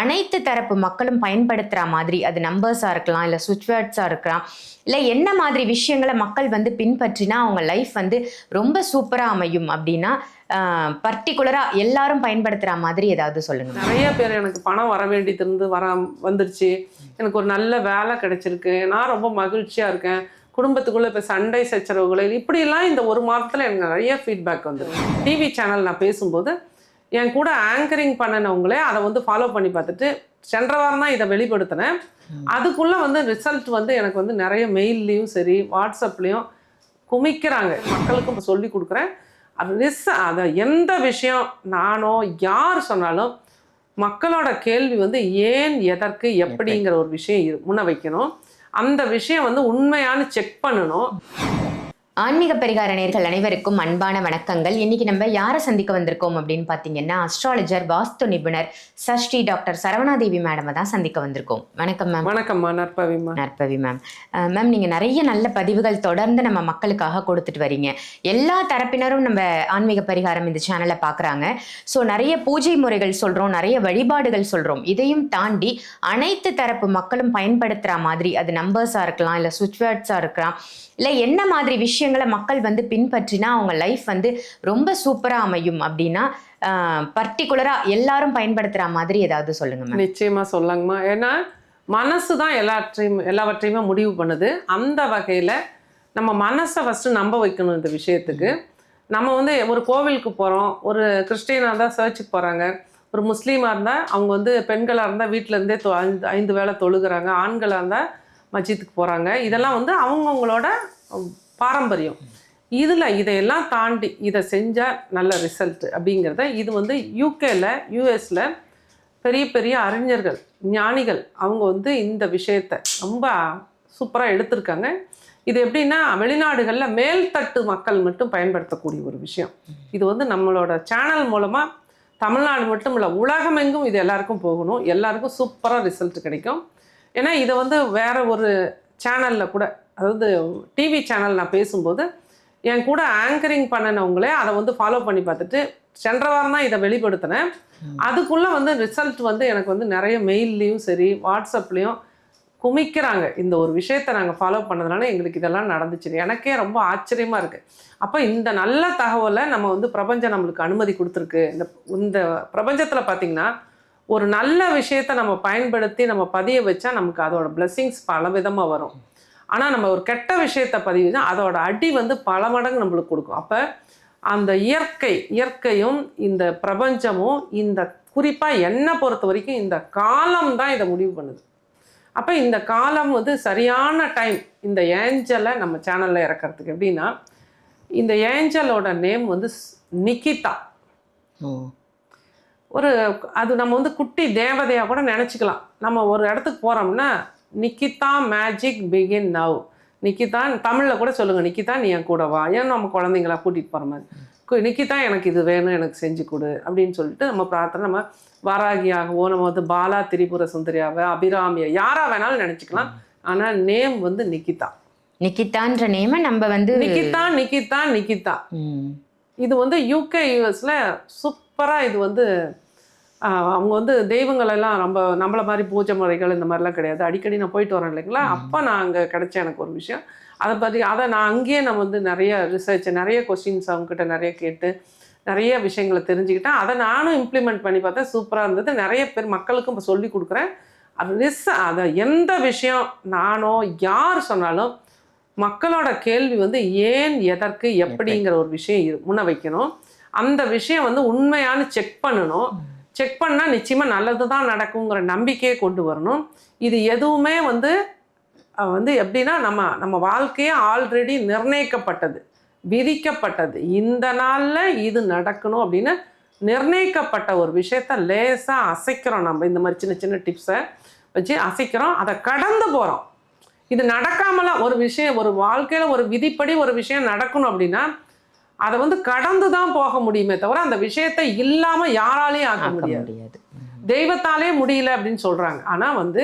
அனைத்து தரப்பு மக்களும் பயன்படுத்துகிற மாதிரி அது நம்பர்ஸாக இருக்கலாம் இல்லை சுவிட்ச் வேர்ட்ஸாக இருக்கலாம் இல்லை என்ன மாதிரி விஷயங்களை மக்கள் வந்து பின்பற்றினா அவங்க லைஃப் வந்து ரொம்ப சூப்பராக அமையும் அப்படின்னா பர்டிகுலராக எல்லாரும் பயன்படுத்துகிற மாதிரி ஏதாவது சொல்லுங்க. நிறைய பேர் எனக்கு பணம் வர வேண்டியது இருந்து வர வந்துருச்சு. எனக்கு ஒரு நல்ல வேலை கிடைச்சிருக்கு. நான் ரொம்ப மகிழ்ச்சியாக இருக்கேன். குடும்பத்துக்குள்ளே இப்போ சண்டை சச்சரவுகளை இப்படியெல்லாம் இந்த ஒரு மாதத்தில் எனக்கு நிறைய ஃபீட்பேக் வந்துருக்கு டிவி சேனல் நான் பேசும்போது என் கூட ஆங்கரிங் பண்ணினவங்களே அதை வந்து ஃபாலோ பண்ணி பார்த்துட்டு சென்ற வாரம் தான் இதை வெளிப்படுத்தினேன். அதுக்குள்ளே வந்து ரிசல்ட் வந்து எனக்கு வந்து நிறைய மெயில்லையும் சரி வாட்ஸ்அப்லேயும் குமிக்கிறாங்க. மக்களுக்கும் சொல்லி கொடுக்குறேன். அது ரிஸ் அதை எந்த விஷயம் நானோ யார் சொன்னாலும் மக்களோட கேள்வி வந்து ஏன் எதற்கு எப்படிங்கிற ஒரு விஷயம் முன்ன வைக்கணும். அந்த விஷயம் வந்து உண்மையானு செக் பண்ணணும். ஆன்மீக பரிகார நேர்கள் அனைவருக்கும் அன்பான வணக்கங்கள். இன்னைக்கு நம்ம யாரை சந்திக்க வந்திருக்கோம் அப்படின்னு பார்த்தீங்கன்னா அஸ்ட்ராலஜர் வாஸ்து நிபுணர் சஷ்டி டாக்டர் சரவணாதேவி மேடமை தான் சந்திக்க வந்திருக்கோம். வணக்கம் மேம் வணக்கம்மா நற்பவிம்மா நற்பவி மேம் மேம் நீங்கள் நிறைய நல்ல பதிவுகள் தொடர்ந்து நம்ம மக்களுக்காக கொடுத்துட்டு வரீங்க. எல்லா தரப்பினரும் நம்ம ஆன்மீக பரிகாரம் இந்த சேனலை பார்க்குறாங்க ஸோ நிறைய பூஜை முறைகள் சொல்கிறோம் நிறைய வழிபாடுகள் சொல்கிறோம் இதையும் தாண்டி அனைத்து தரப்பு மக்களும் பயன்படுத்துகிற மாதிரி அது நம்பர்ஸாக இருக்கலாம் இல்லை சுவிட்ச் வேர்ட்ஸாக இருக்கலாம் இல்லை என்ன மாதிரி விஷயங்களை மக்கள் வந்து பின்பற்றினா அவங்க லைஃப் வந்து ரொம்ப சூப்பராக அமையும் அப்படின்னா பர்டிகுலராக எல்லாரும் பயன்படுத்துகிற மாதிரி ஏதாவது சொல்லுங்கம்மா நிச்சயமாக சொல்லுங்கம்மா. ஏன்னா மனசு தான் எல்லாற்றையும் எல்லாவற்றையுமே முடிவு பண்ணுது. அந்த வகையில் நம்ம மனசை ஃபஸ்ட்டு நம்ப வைக்கணும் இந்த விஷயத்துக்கு. நம்ம வந்து ஒரு கோவிலுக்கு போகிறோம் ஒரு கிறிஸ்டியனாக இருந்தால் சர்ச்சுக்கு போகிறாங்க ஒரு முஸ்லீமாக இருந்தால் அவங்க வந்து பெண்களாக இருந்தால் வீட்டிலேருந்தே தொ ஐந்து ஐந்து வேளை தொழுகிறாங்க ஆண்களாக இருந்தால் மஸ்ஜித்துக்கு போகிறாங்க இதெல்லாம் வந்து அவங்கவுங்களோட பாரம்பரியம். இதில் இதையெல்லாம் தாண்டி இதை செஞ்சால் நல்ல ரிசல்ட் அப்படிங்கிறத இது வந்து யூகேல யூஎஸில் பெரிய பெரிய அறிஞர்கள் ஞானிகள் அவங்க வந்து இந்த விஷயத்தை ரொம்ப சூப்பராக எடுத்திருக்காங்க. இது எப்படின்னா வெளிநாடுகளில் மேல்தட்டு மக்கள் மட்டும் பயன்படுத்தக்கூடிய ஒரு விஷயம். இது வந்து நம்மளோட சேனல் மூலமாக தமிழ்நாடு மட்டும் இல்லை உலகமெங்கும் இது எல்லாருக்கும் போகணும். எல்லாருக்கும் சூப்பராக ரிசல்ட் கிடைக்கும். ஏன்னா இதை வந்து வேற ஒரு சேனலில் கூட அதாவது டிவி சேனல் நான் பேசும்போது என் கூட ஆங்கரிங் பண்ணினவங்களே அதை வந்து ஃபாலோ பண்ணி பார்த்துட்டு சென்ற வாரம் தான் இதை வெளிப்படுத்தினேன். அதுக்குள்ளே வந்து ரிசல்ட் வந்து எனக்கு வந்து நிறைய மெயில்லையும் சரி வாட்ஸ்அப்லேயும் குமிக்கிறாங்க. இந்த ஒரு விஷயத்தை நாங்கள் ஃபாலோ பண்ணதுனால எங்களுக்கு இதெல்லாம் நடந்துச்சு. எனக்கே ரொம்ப ஆச்சரியமாக இருக்குது அப்போ இந்த நல்ல தகவலை நம்ம வந்து பிரபஞ்சம் நம்மளுக்கு அனுமதி கொடுத்துருக்கு. இந்த இந்த பிரபஞ்சத்தில் பார்த்தீங்கன்னா ஒரு நல்ல விஷயத்தை நம்ம பயன்படுத்தி நம்ம பதிய வச்சா நமக்கு அதோட பிளெஸ்ஸிங்ஸ் பல விதமாக வரும். ஆனால் நம்ம ஒரு கெட்ட விஷயத்தை பதிவுனா அதோட அடி வந்து பல மடங்கு நம்மளுக்கு கொடுக்கும். அப்போ அந்த இயற்கை இயற்கையும் இந்த பிரபஞ்சமும் இந்த குறிப்பாக என்னை பொறுத்த வரைக்கும் இந்த காலம் தான் இதை முடிவு பண்ணுது. அப்போ இந்த காலம் வந்து சரியான டைம் இந்த ஏஞ்சலை நம்ம சேனலில் இறக்கறதுக்கு எப்படின்னா இந்த ஏஞ்சலோட நேம் வந்து நிக்கிதா ஒரு அது நம்ம வந்து குட்டி தேவதையாக கூட நினச்சிக்கலாம். நம்ம ஒரு இடத்துக்கு போகிறோம்னா Nikita magic begin now Nikita தமிழில் கூட சொல்லுங்கள் நிக்கிதா நீ என் கூட வா. ஏன் நம்ம குழந்தைங்களா கூட்டிகிட்டு போகிற மாதிரி? நிக்கிதா எனக்கு இது வேணும் எனக்கு செஞ்சு கொடு. அப்படின்னு சொல்லிட்டு நம்ம பிரார்த்தனை நம்ம வாராகியாகவோ நம்ம வந்து பாலா திரிபுர சுந்தரியாவை அபிராமியை யாராக வேணாலும் நினச்சிக்கலாம். ஆனால் நேம் வந்து நிக்கிதா. நிக்கிதான்ற நேம நம்ம வந்து நிக்கிதா நிக்கிதா நிக்கிதா. இது வந்து யூகே யூஎஸில் சூப்பராக இது வந்து அவங்க வந்து தெய்வங்கள் எல்லாம் நம்ம நம்மள மாதிரி பூஜை முறைகள் இந்த மாதிரிலாம் கிடையாது. அடிக்கடி நான் போயிட்டு வரேன் இல்லைங்களா? அப்போ நான் அங்கே கிடைச்ச எனக்கு ஒரு விஷயம். அதை பற்றி அதை நான் அங்கேயே நம்ம வந்து நிறைய ரிசர்ச் நிறைய கொஸ்டின்ஸ் அவங்ககிட்ட நிறைய கேட்டு நிறைய விஷயங்களை தெரிஞ்சுக்கிட்டேன். அதை நானும் இம்ப்ளிமெண்ட் பண்ணி பார்த்தேன் சூப்பராக இருந்தது. நிறைய பேர் மக்களுக்கும் இப்போ சொல்லி கொடுக்குறேன். அது ரிஸ் அதை எந்த விஷயம் நானோ யார் சொன்னாலும் மக்களோட கேள்வி வந்து ஏன் எதற்கு எப்படிங்கிற ஒரு விஷயம் முன்ன வைக்கணும். அந்த விஷயம் வந்து உண்மையானு செக் பண்ணணும். செக் பண்ணால் நிச்சயமாக நல்லது தான் நடக்குங்கிற நம்பிக்கையை கொண்டு வரணும். இது எதுவுமே வந்து வந்து எப்படின்னா நம்ம நம்ம வாழ்க்கையே ஆல்ரெடி நிர்ணயிக்கப்பட்டது விதிக்கப்பட்டது. இந்த நாளில் இது நடக்கணும் அப்படின்னு நிர்ணயிக்கப்பட்ட ஒரு விஷயத்த லேசாக அசைக்கிறோம் நம்ம. இந்த மாதிரி சின்ன சின்ன டிப்ஸை வச்சு அசைக்கிறோம். அதை கடந்து போகிறோம் இது நடக்காமலாம் ஒரு விஷயம் ஒரு வாழ்க்கையில் ஒரு விதிப்படி ஒரு விஷயம் நடக்கணும் அப்படின்னா அதை வந்து கடந்து தான் போக முடியுமே தவிர அந்த விஷயத்தை இல்லாமல் யாராலையும் ஆக்க முடியாது. தெய்வத்தாலே முடியல அப்படின்னு சொல்றாங்க. ஆனா வந்து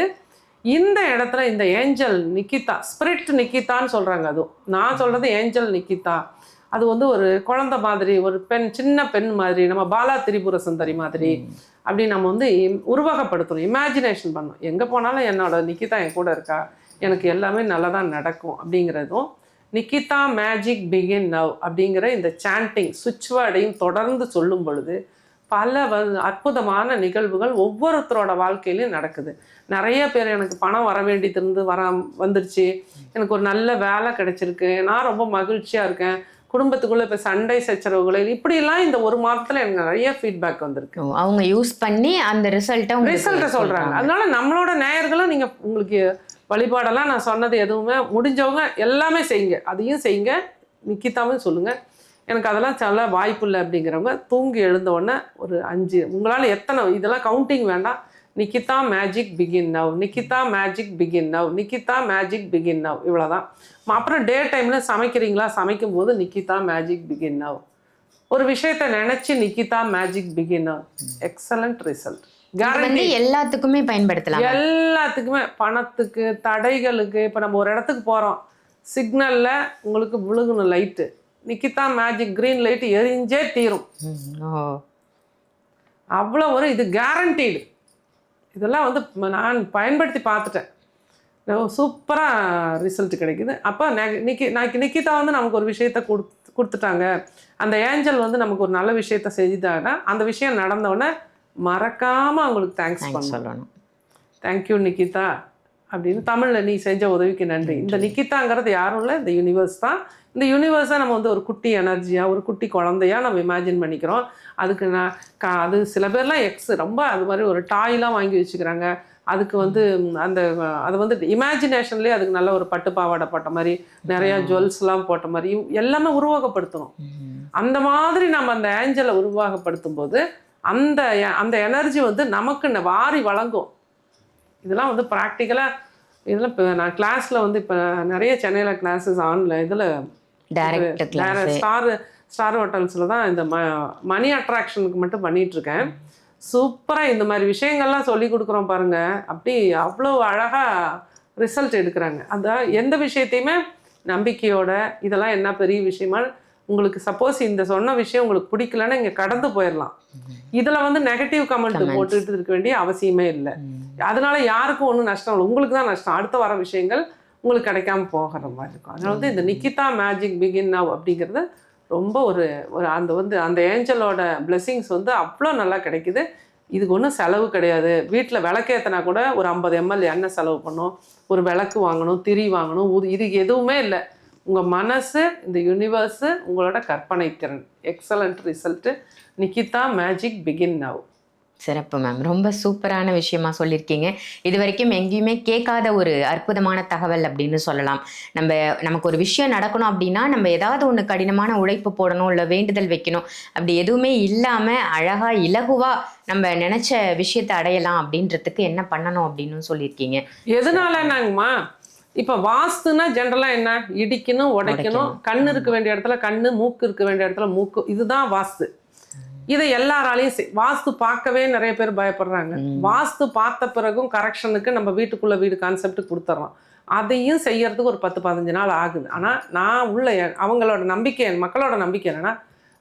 இந்த இடத்துல இந்த ஏஞ்சல் நிக்கிதா ஸ்பிரிட் நிக்கிதான்னு சொல்றாங்க அதுவும். நான் சொல்றது ஏஞ்சல் நிக்கிதா. அது வந்து ஒரு குழந்தை மாதிரி ஒரு பெண் சின்ன பெண் மாதிரி நம்ம பாலா திரிபுர சுந்தரி மாதிரி அப்படி நம்ம வந்து உருவகப்படுத்தணும் இமேஜினேஷன் பண்ணணும். எங்கே போனாலும் என்னோட நிக்கிதா என் கூட இருக்கா? எனக்கு எல்லாமே நல்லதாக நடக்கும் அப்படிங்கிறதும் நிக்கிதா மேஜிக் பிகின் நவ் அப்படிங்கிற இந்த சாண்டிங் சுவிட்ச் வேர்டையும் தொடர்ந்து சொல்லும் பொழுது பல வ அற்புதமான நிகழ்வுகள் ஒவ்வொருத்தரோட வாழ்க்கையிலையும் நடக்குது. நிறைய பேர் எனக்கு பணம் வர வேண்டியது இருந்து வர வந்துருச்சு. எனக்கு ஒரு நல்ல வேலை கிடைச்சிருக்கு. நான் ரொம்ப மகிழ்ச்சியாக இருக்கேன். குடும்பத்துக்குள்ளே இப்போ சண்டை சச்சரவுகள் இப்படிலாம் இந்த ஒரு மாதத்தில் எனக்கு நிறைய ஃபீட்பேக் வந்திருக்கு. அவங்க யூஸ் பண்ணி அந்த ரிசல்ட்டை ரிசல்ட்டை சொல்கிறாங்க அதனால நம்மளோட நேயர்களும் நீங்கள் உங்களுக்கு வழிபாடெல்லாம் நான் சொன்னது எதுவுமே முடிஞ்சவங்க எல்லாமே செய்யுங்க. அதையும் செய்யுங்க. நிக்கிதாவும் சொல்லுங்கள் எனக்கு அதெல்லாம் சொல்ல வாய்ப்பு இல்லை அப்படிங்கிறவங்க தூங்கி எழுந்தோடனே ஒரு அஞ்சு உங்களால் எத்தனை இதெல்லாம் கவுண்டிங் வேண்டாம். Nikita magic begin now Nikita magic begin now Nikita magic begin now இவ்வளோதான் அப்புறம் டே டைமில் சமைக்கிறீங்களா? சமைக்கும் போது நிக்கிதா மேஜிக் பிகின் நவ் ஒரு விஷயத்தை நினச்சி Nikita magic begin now excellent result வந்து எல்லாத்துக்குமே பயன்படுத்தலாம். எல்லாத்துக்குமே. பணத்துக்கு தடைகளுக்கு இப்போ நம்ம ஒரு இடத்துக்கு போகிறோம் சிக்னலில் உங்களுக்கு விழுகணும் light Nikita magic green light எரிஞ்சே தீரும். அவ்வளோ ஒரு இது கேரண்டீடு இதெல்லாம் வந்து நான் பயன்படுத்தி பார்த்துட்டேன். சூப்பராக ரிசல்ட் கிடைக்குது. அப்போ நிக்கி நான் நிக்கிதா வந்து நமக்கு ஒரு விஷயத்த கொடுத்து கொடுத்துட்டாங்க. அந்த ஏஞ்சல் வந்து நமக்கு ஒரு நல்ல விஷயத்த செஞ்சுட்டாங்கன்னா அந்த விஷயம் நடந்தவுடனே மறக்காமல் அவங்களுக்கு தேங்க்ஸ் சொல்லணும். தேங்க்யூ நிக்கிதா அப்படின்னு தமிழில் நீ செஞ்ச உதவிக்கு நன்றி. இந்த நிக்கிதாங்கிறது யாரும் இல்லை இந்த யூனிவர்ஸ் தான். இந்த யூனிவர்ஸை நம்ம வந்து ஒரு குட்டி எனர்ஜியாக ஒரு குட்டி குழந்தையா நம்ம இமேஜின் பண்ணிக்கிறோம். அதுக்கு நான் கா அது சில பேர்லாம் எக்ஸ் ரொம்ப அது மாதிரி ஒரு டாய்லாம் வாங்கி வச்சுக்கிறாங்க. அதுக்கு வந்து அந்த அது வந்து இமேஜினேஷன்லேயே அதுக்கு நல்ல ஒரு பட்டு பாவாடை போட்ட மாதிரி நிறையா ஜுவல்ஸ்லாம் போட்ட மாதிரி எல்லாமே உருவகப்படுத்தணும். அந்த மாதிரி நம்ம அந்த ஏஞ்சலை உருவாகப்படுத்தும் போது அந்த அந்த எனர்ஜி வந்து நமக்கு வாரி வழங்கும். இதெல்லாம் வந்து ப்ராக்டிக்கலாக இதெல்லாம் இப்போ நான் கிளாஸில் வந்து இப்போ நிறைய சென்னையில் கிளாஸஸ் ஆன்ல இதில் ஸ்டார் ஸ்டார் ஹோட்டல்ஸில் தான் இந்த ம மணி அட்ராக்ஷனுக்கு மட்டும் பண்ணிட்டு இருக்கேன். சூப்பராக இந்த மாதிரி விஷயங்கள்லாம் சொல்லி கொடுக்குறோம் பாருங்க. அப்படி அவ்வளோ அழகாக ரிசல்ட் எடுக்கிறாங்க. அந்த எந்த விஷயத்தையுமே நம்பிக்கையோட இதெல்லாம் என்ன பெரிய விஷயமா உங்களுக்கு சப்போஸ் இந்த சொன்ன விஷயம் உங்களுக்கு பிடிக்கலன்னா இங்கே கடந்து போயிடலாம் இதில் வந்து நெகட்டிவ் கமெண்ட். போட்டுட்டு இருக்க வேண்டிய அவசியமே இல்லை. அதனால யாருக்கும் ஒன்றும் நஷ்டம் இல்லை. உங்களுக்கு தான் நஷ்டம். அடுத்து வர விஷயங்கள் உங்களுக்கு கிடைக்காம போகிற மாதிரி இருக்கும். அதனால வந்து இந்த நிக்கிதா மேஜிக் பிகின் நவ் அப்படிங்கிறது ரொம்ப ஒரு ஒரு அந்த வந்து அந்த ஏஞ்சலோட blessings வந்து அவ்வளோ நல்லா கிடைக்குது. இதுக்கு ஒன்றும் செலவு கிடையாது. வீட்டில் விளக்கேற்றினா கூட ஒரு ஐம்பது எம்எல் எண்ணெய் செலவு பண்ணும். ஒரு விளக்கு வாங்கணும் திரி வாங்கணும் இது எதுவுமே இல்லை. உங்கள் மனசு இந்த யூனிவர்ஸு உங்களோட கற்பனை திறன். Excellent result Nikita magic begin now சிறப்பு மேம் ரொம்ப சூப்பரான விஷயமா சொல்லியிருக்கீங்க இது வரைக்கும் எங்கேயுமே கேட்காத ஒரு அற்புதமான தகவல் அப்படின்னு சொல்லலாம். நம்ம நமக்கு ஒரு விஷயம் நடக்கணும் அப்படின்னா நம்ம ஏதாவது ஒன்று கடினமான உழைப்பு போடணும் இல்லை வேண்டுதல் வைக்கணும். அப்படி எதுவுமே இல்லாமல் அழகா இலகுவா நம்ம நினைச்ச விஷயத்தை அடையலாம் அப்படின்றதுக்கு என்ன பண்ணணும் அப்படின்னு சொல்லியிருக்கீங்க எதனாலனாங்கம்மா? இப்போ வாஸ்துனா ஜென்ரலாக என்ன? இடிக்கணும் உடைக்கணும். கண்ணு இருக்க வேண்டிய இடத்துல கண்ணு மூக்கு இருக்க வேண்டிய இடத்துல மூக்கு. இதுதான் வாஸ்து. இதை எல்லாராலையும் செய்- வாஸ்து பார்க்கவே நிறைய பேர் பயப்படுறாங்க. வாஸ்து பார்த்த பிறகும் கரெக்ஷனுக்கு நம்ம வீட்டுக்குள்ள வீடு கான்செப்ட் கொடுத்துட்றோம் அதையும் செய்யறதுக்கு ஒரு பத்து பதினஞ்சு நாள் ஆகுது. ஆனால் நான் உள்ள அவங்களோட நம்பிக்கை மக்களோட நம்பிக்கை என்னன்னா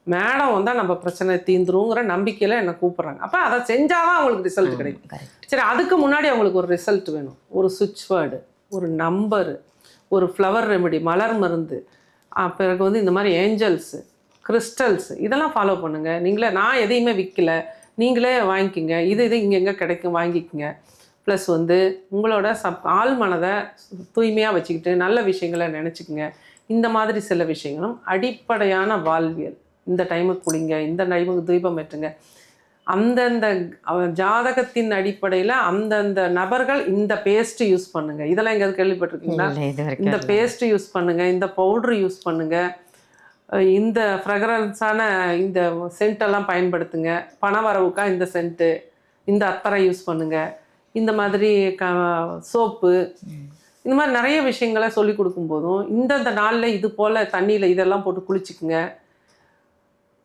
மேடம் வந்தால் நம்ம பிரச்சனை தீந்துருங்கிற நம்பிக்கையில் என்னை கூப்பிட்றாங்க. அப்போ அதை செஞ்சாதான் அவங்களுக்கு ரிசல்ட் கிடைக்கும். சரி அதுக்கு முன்னாடி அவங்களுக்கு ஒரு ரிசல்ட் வேணும். ஒரு சுவிட்ச் வேர்டு ஒரு நம்பரு ஒரு ஃப்ளவர் ரெமெடி மலர் மருந்து பிறகு வந்து இந்த மாதிரி ஏஞ்சல்ஸு கிறிஸ்டல்ஸ் இதெல்லாம் ஃபாலோ பண்ணுங்கள் நீங்களே நான் எதையுமே விற்கல நீங்களே வாங்கிக்கிங்க. இது இது இங்கே எங்கே கிடைக்கும் வாங்கிக்கோங்க. ப்ளஸ் வந்து உங்களோட சப் ஆள் மனதை தூய்மையாக வச்சுக்கிட்டு நல்ல விஷயங்களை நினச்சிக்கோங்க. இந்த மாதிரி சில விஷயங்களும் அடிப்படையான வாழ்வியல். இந்த டைமுக்கு குளிங்க இந்த டைமுக்கு தீபம் ஏற்றுங்க. அந்தந்த ஜாதகத்தின் அடிப்படையில் அந்தந்த நபர்கள் இந்த பேஸ்ட் யூஸ் பண்ணுங்க. இதெல்லாம் எங்கேயாவது கேள்விப்பட்டிருக்கீங்களா? இந்த பேஸ்ட் யூஸ் பண்ணுங்க. இந்த பவுடர் யூஸ் பண்ணுங்க. இந்த ஃப்ரெக்ரன்ஸான இந்த எல்லாம் பயன்படுத்துங்க. பணவரவுக்கா இந்த சென்ட்டு இந்த அத்தரை யூஸ் பண்ணுங்க. இந்த மாதிரி க சோப்பு. இந்த மாதிரி நிறைய விஷயங்களை சொல்லி கொடுக்கும்போதும் இந்தந்த நாளில் இது போல் தண்ணியில் இதெல்லாம் போட்டு குளிச்சுக்குங்க.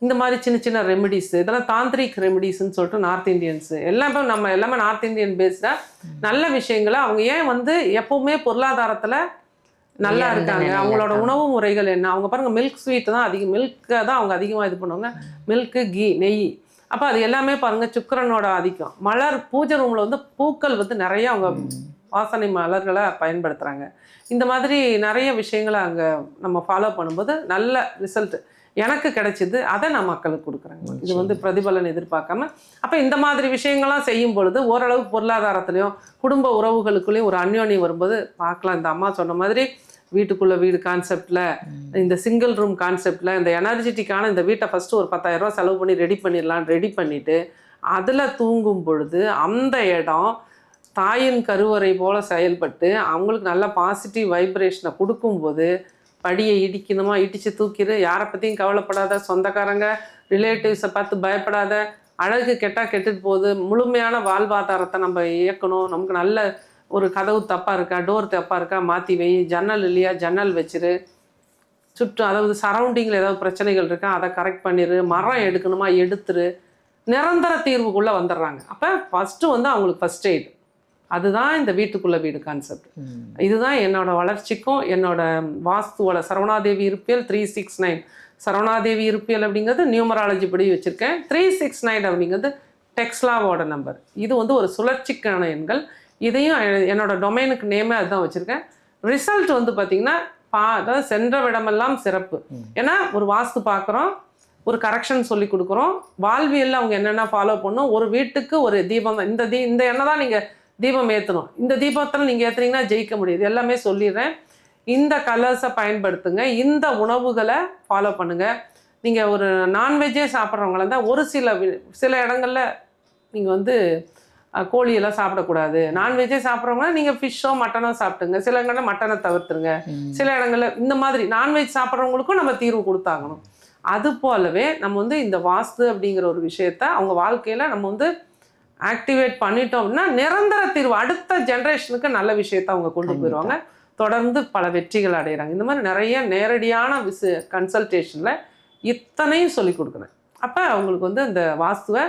இந்த மாதிரி சின்ன சின்ன ரெமெடிஸ் இதெல்லாம் தாந்திரிக் ரெமெடிஸ்ன்னு சொல்லிட்டு நார்த் இந்தியன்ஸு எல்லாமே நம்ம எல்லாமே நார்த் இந்தியன் பேஸ்டாக நல்ல விஷயங்களை அவங்க ஏன் வந்து எப்பவுமே பொருளாதாரத்தில் நல்லா இருக்காங்க? அவங்களோட. உணவு முறைகள் என்ன? அவங்க பாருங்க மில்க் ஸ்வீட் தான் அதிகம். மில்க்கை தான் அவங்க அதிகமாக இது பண்ணுவாங்க. மில்க்கு கீ நெய். அப்போ அது எல்லாமே பாருங்க சுக்கிரனோட ஆதிக்கம். மலர் பூஜை ரூமில் வந்து பூக்கள் வந்து நிறைய அவங்க வாசனை மலர்களை பயன்படுத்துகிறாங்க இந்த மாதிரி நிறைய விஷயங்களை அங்கே நம்ம ஃபாலோ பண்ணும்போது நல்ல ரிசல்ட் எனக்கு கிடைச்சிது அதை நான் மக்களுக்கு கொடுக்குறேங்க. இது வந்து பிரதிபலன் எதிர்பார்க்காம. அப்போ இந்த மாதிரி விஷயங்கள்லாம் செய்யும் பொழுது ஓரளவு பொருளாதாரத்துலையும் குடும்ப உறவுகளுக்குள்ளேயும் ஒரு அந்யோன்யம் வரும்போது பார்க்கலாம். இந்த அம்மா சொன்ன மாதிரி வீட்டுக்குள்ள வீடு கான்செப்டில் இந்த சிங்கிள் ரூம் கான்செப்டில் இந்த எனர்ஜெட்டிக்கான இந்த வீட்டை ஃபஸ்ட்டு ஒரு 10000 ரூபாய் செலவு பண்ணி ரெடி பண்ணிடலாம். ரெடி பண்ணிவிட்டு அதில் தூங்கும் பொழுது அந்த இடம் தாயின் கருவறை போல செயல்பட்டு அவங்களுக்கு நல்ல பாசிட்டிவ் வைப்ரேஷனை கொடுக்கும்போது படியை இடிக்கணுமா? இடித்து தூக்கிடு யாரை பற்றியும் கவலைப்படாத. சொந்தக்காரங்க ரிலேட்டிவ்ஸை பார்த்து பயப்படாத. அழகு கெட்டால் கெட்டுட்டு போகுது. முழுமையான வாழ்வாதாரத்தை நம்ம இயக்கணும். நமக்கு நல்ல ஒரு கதவு தப்பாக இருக்கா? டோர் தப்பாக இருக்கா? மாற்றி வை. ஜன்னல் இல்லையா? ஜன்னல் வச்சிரு. சுற்றும் அதாவது சரௌண்டிங்கில் ஏதாவது பிரச்சனைகள் இருக்கா? அதை கரெக்ட் பண்ணிடு மரம் எடுக்கணுமா? எடுத்துரு. நிரந்தர தீர்வுக்குள்ளே வந்துடுறாங்க. அப்போ ஃபஸ்ட்டு வந்து அவங்களுக்கு ஃபஸ்ட் எய்ட் அதுதான் இந்த வீட்டுக்குள்ள வீடு கான்செப்ட் இதுதான் என்னோட வளர்ச்சிக்கும் என்னோட வாஸ்துவோட சரவணாதேவி இருப்பியல் த்ரீ சிக்ஸ் நைன் சரவணாதேவி இருப்பியல் அப்படிங்கிறது நியூமராலஜி படி வச்சுருக்கேன். த்ரீ சிக்ஸ் நைன் அப்படிங்கிறது டெக்ஸ்லாவோட நம்பர் இது வந்து ஒரு சுழற்சிக்கான எண்கள். இதையும் என்னோட டொமைனுக்கு நேமே அதுதான் வச்சுருக்கேன். ரிசல்ட் வந்து பார்த்திங்கன்னா பா அதாவது சென்ற விடமெல்லாம் சிறப்பு. ஏன்னா ஒரு வாஸ்து பார்க்குறோம் ஒரு கரெக்ஷன் சொல்லி கொடுக்குறோம். வாழ்வியலில் அவங்க என்னென்ன ஃபாலோ பண்ணும் ஒரு வீட்டுக்கு ஒரு தீபம் இந்த தீ இந்த எண்ணெய் தான் நீங்கள் தீபம் ஏற்றணும் இந்த தீபத்தில் நீங்கள் ஏற்றுனீங்கன்னா ஜெயிக்க முடியுது. எல்லாமே சொல்லிடுறேன். இந்த கலர்ஸை பயன்படுத்துங்க. இந்த உணவுகளை ஃபாலோ பண்ணுங்கள் நீங்கள் ஒரு நான்வெஜ்ஜே சாப்பிட்றவங்களா இருந்தால் ஒரு சில சில இடங்கள்ல நீங்கள் வந்து கோழியெல்லாம் சாப்பிடக்கூடாது. நான்வெஜ்ஜே சாப்பிட்றவங்க நீங்கள் ஃபிஷ்ஷோ மட்டனோ சாப்பிட்டுங்க. சில இடங்களில் மட்டனை தவிர்த்துருங்க. சில இடங்களில் இந்த மாதிரி நான்வெஜ் சாப்பிட்றவங்களுக்கும் நம்ம தீர்வு கொடுத்தாகணும். அது போலவே நம்ம வந்து இந்த வாஸ்து அப்படிங்கிற ஒரு விஷயத்த அவங்க வாழ்க்கையில் நம்ம வந்து ஆக்டிவேட் பண்ணிட்டோம் அப்படின்னா நிரந்தர தீர்வு. அடுத்த ஜென்ரேஷனுக்கு நல்ல விஷயத்த அவங்க கொண்டு. போயிடுவாங்க தொடர்ந்து பல வெற்றிகள் அடைகிறாங்க இந்த மாதிரி நிறைய நேரடியான விசு கன்சல்டேஷனில் இத்தனையும் சொல்லி கொடுக்குறேன். அப்போ அவங்களுக்கு வந்து இந்த வாஸ்துவை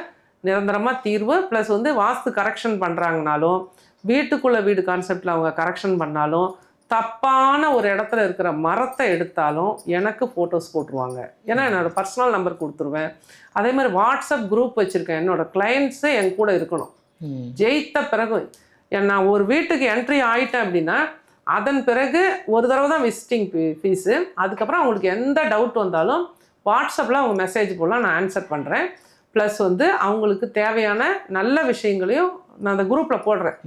நிரந்தரமாக தீர்வு ப்ளஸ் வந்து வாஸ்து கரெக்ஷன் பண்ணுறாங்கனாலும் வீட்டுக்குள்ள வீடு கான்செப்டில் அவங்க கரெக்ஷன் பண்ணாலும் தப்பான ஒரு இடத்துல இருக்கிற மரத்தை எடுத்தாலும் எனக்கு ஃபோட்டோஸ் போட்டுருவாங்க. ஏன்னா என்னோட பர்சனல் நம்பர் கொடுத்துருவேன். அதே மாதிரி வாட்ஸ்அப் குரூப் வச்சுருக்கேன். என்னோட கிளைண்ட்ஸு என் கூட இருக்கணும். ஜெயித்த பிறகு நான் ஒரு வீட்டுக்கு என்ட்ரி ஆயிட்டேன் அப்படின்னா அதன் பிறகு ஒரு தடவை தான் விசிட்டிங் ஃபீஸு அதுக்கப்புறம் அவங்களுக்கு எந்த டவுட் வந்தாலும் வாட்ஸ்அப்பில் அவங்க மெசேஜ் போடலாம். நான் ஆன்சர் பண்ணுறேன் ப்ளஸ் வந்து அவங்களுக்கு தேவையான நல்ல விஷயங்களையும் நான் அந்த குரூப்பில் போடுறேன்.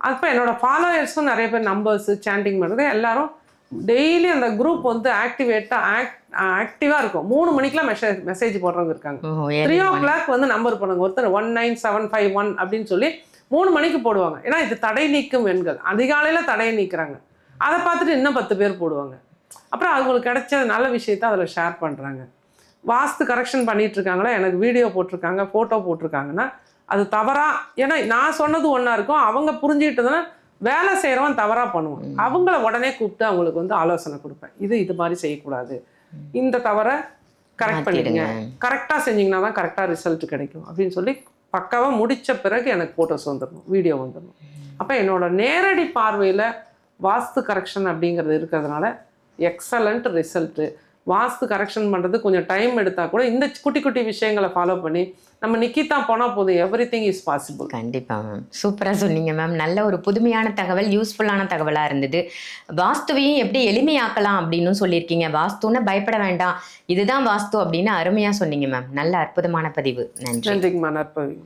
அப்போ என்னோட ஃபாலோயர்ஸும் நிறைய பேர் நம்பர்ஸு சாண்டிங் பண்ணுறது எல்லாரும் டெய்லி அந்த குரூப் வந்து ஆக்டிவேட்டாக ஆக்ட் ஆக்டிவாக இருக்கும். மூணு மணிக்கெலாம் மெசேஜ் மெசேஜ் போடுறவங்க இருக்காங்க. Three கிளாக் வந்து நம்பர் பண்ணுங்க ஒருத்தர் one nine seven five one அப்படின்னு சொல்லி மூணு மணிக்கு போடுவாங்க. ஏன்னா இது தடை நீக்கும் எண்கள். அதிகாலையில் தடையை நீக்கிறாங்க. அதை பார்த்துட்டு இன்னும் பத்து பேர் போடுவாங்க. அப்புறம் அவங்களுக்கு கிடைச்ச நல்ல விஷயத்த அதில் ஷேர் பண்ணுறாங்க வாஸ்து கரெக்ஷன் பண்ணிட்டு இருக்காங்களா? எனக்கு வீடியோ போட்டிருக்காங்க ஃபோட்டோ போட்டிருக்காங்கன்னா அது தவறா ஏன்னா நான் சொன்னது ஒன்றா இருக்கும் அவங்க புரிஞ்சுக்கிட்டதுன்னா வேலை செய்கிறவன் தவறாக பண்ணுவான். அவங்கள உடனே கூப்பிட்டு அவங்களுக்கு வந்து ஆலோசனை கொடுப்பேன். இது இது மாதிரி செய்யக்கூடாது. இந்த தவறை கரெக்ட் பண்ணிடுங்க. கரெக்டாக செஞ்சீங்கன்னா தான் கரெக்டாக ரிசல்ட் கிடைக்கும். அப்படின்னு சொல்லி பக்காவாக முடிச்ச பிறகு எனக்கு ஃபோட்டோஸ் வந்துடணும் வீடியோ வந்துடணும் அப்போ என்னோட நேரடி பார்வையில் வாஸ்து கரெக்ஷன் அப்படிங்கிறது இருக்கிறதுனால எக்ஸலண்ட் ரிசல்ட்டு வாஸ்து கரெக்ஷன் பண்ணுறது கொஞ்சம் டைம் எடுத்தால் கூட இந்த குட்டி குட்டி விஷயங்களை ஃபாலோ பண்ணி நம்ம நிக்கித்தா போனால் போதும். எவ்ரி திங் இஸ் பாசிபிள் கண்டிப்பா மேம் சூப்பரா சொன்னீங்க மேம் நல்ல ஒரு புதுமையான தகவல் யூஸ்ஃபுல்லான தகவலா இருந்தது. வாஸ்துவையும் எப்படி எளிமையாக்கலாம் அப்படின்னு சொல்லியிருக்கீங்க. வாஸ்துன்னு பயப்பட வேண்டாம். இதுதான் வாஸ்து அப்படின்னு அருமையா சொன்னீங்க மேம் நல்ல அற்புதமான பதிவு. நன்றி. நன்றிங்கம்மா நற்பவி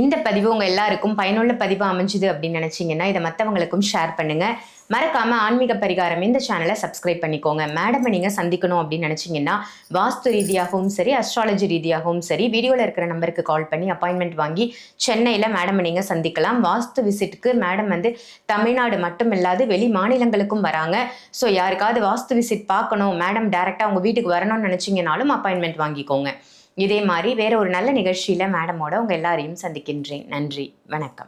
இந்த பதிவு உங்க எல்லாருக்கும் பயனுள்ள பதிவு அமைஞ்சுது அப்படின்னு நினைச்சீங்கன்னா இதை மற்றவங்களுக்கும் ஷேர் பண்ணுங்க. மறக்காம ஆன்மீக பரிகாரம் இந்த சேனலை சப்ஸ்கிரைப் பண்ணிக்கோங்க. மேடமை நீங்க சந்திக்கணும் அப்படின்னு நினைச்சீங்கன்னா வாஸ்து ரீதியாகவும் சரி அஸ்ட்ராலஜி ரீதியாகவும் சரி வீடியோல இருக்கிற நம்பருக்கு கால் பண்ணி அப்பாயின்மெண்ட் வாங்கி சென்னையில மேடமை நீங்க சந்திக்கலாம். வாஸ்து விசிட்டுக்கு மேடம் வந்து தமிழ்நாடு மட்டும் இல்லாது வெளி மாநிலங்களுக்கும் வராங்க. ஸோ யாருக்காவது வாஸ்து விசிட் பார்க்கணும் மேடம் டைரக்டா உங்க வீட்டுக்கு வரணும்னு நினைச்சீங்கனாலும் அப்பாயின்மெண்ட் வாங்கிக்கோங்க. இதே மாதிரி வேற ஒரு நல்ல நிகழ்ச்சியில மேடமோட உங்க எல்லாரையும் சந்திக்கின்றேன். நன்றி வணக்கம்.